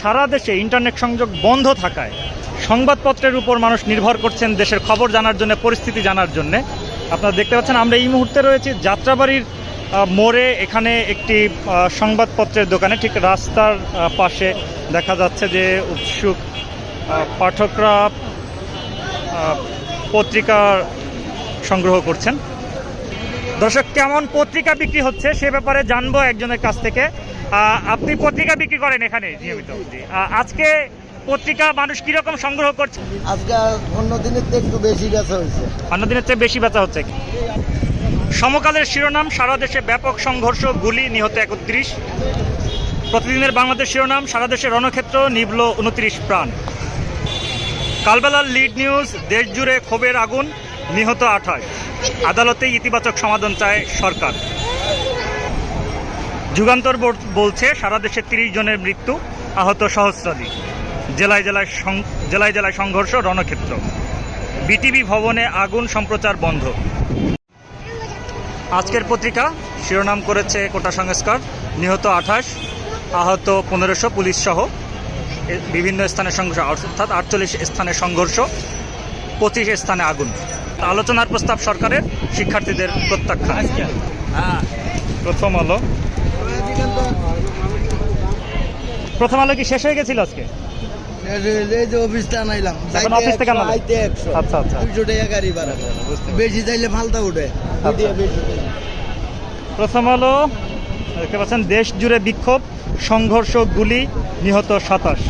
সারা দেশে ইন্টারনেট সংযোগ বন্ধ থাকায় সংবাদপত্রের উপর মানুষ নির্ভর করছেন দেশের খবর জানার জন্য, পরিস্থিতি জানার জন্য। আপনারা দেখতে পাচ্ছেন, আমরা এই মুহূর্তে রয়েছি যাত্রাবাড়ির মোড়ে। এখানে একটি সংবাদপত্রের দোকানে, ঠিক রাস্তার পাশে দেখা যাচ্ছে যে উৎসুক পাঠকরা পত্রিকা সংগ্রহ করছেন। দর্শক কেমন পত্রিকা বিক্রি হচ্ছে সে ব্যাপারে জানব একজনের কাছ থেকে। আপনি পত্রিকা বিক্রি করেন এখানে নিয়মিত? আজকে পত্রিকা মানুষ কীরকম সংগ্রহ করছে? আজকে অন্য দিনের থেকে একটু বেশি বেচা হয়েছে। অন্য দিনের চেয়ে বেশি বেচা হচ্ছে। সমকালের শিরোনাম সারা দেশে ব্যাপক সংঘর্ষ গুলি নিহত একত্রিশ। প্রতিদিনের বাংলাদেশ শিরোনাম সারা দেশে রণক্ষেত্র নিভল উনত্রিশ প্রাণ। কালবেলার লিড নিউজ দেশ জুড়ে ক্ষোভের আগুন নিহত আঠাশ। আদালতে ইতিবাচক সমাধান চায় সরকার। যুগান্তর বলছে, সারা দেশে তিরিশ জনের মৃত্যু, আহত সহস্রাধিক। জেলায় জেলায় জেলায় জেলায় সংঘর্ষ, রণক্ষেত্র। বিটিভি ভবনে আগুন সম্প্রচার বন্ধ। আজকের পত্রিকা শিরোনাম করেছে কোটা সংস্কার। নিহত আঠাশ, আহত পনেরোশো পুলিশ সহ বিভিন্ন স্থানে সংঘর্ষ, অর্থাৎ আটচল্লিশ স্থানে সংঘর্ষ, পঁচিশ স্থানে আগুন। আলোচনার প্রস্তাব সরকারের শিক্ষার্থীদের প্রত্যাখ্যান। হ্যাঁ। প্রথম আলো। প্রথম আলো কি শেষ হয়ে গেছিল আজকে? এই যে অফিসটা এখন অফিস থেকে? আচ্ছা, আচ্ছা। দুইশো টাকা গাড়ি ভাড়া। বেশি চাইলে ফালতা উঠে। আচ্ছা। প্রথম আলো দেখতে পাচ্ছেন দেশ জুড়ে বিক্ষোভ সংঘর্ষ গুলি নিহত সাতাশ।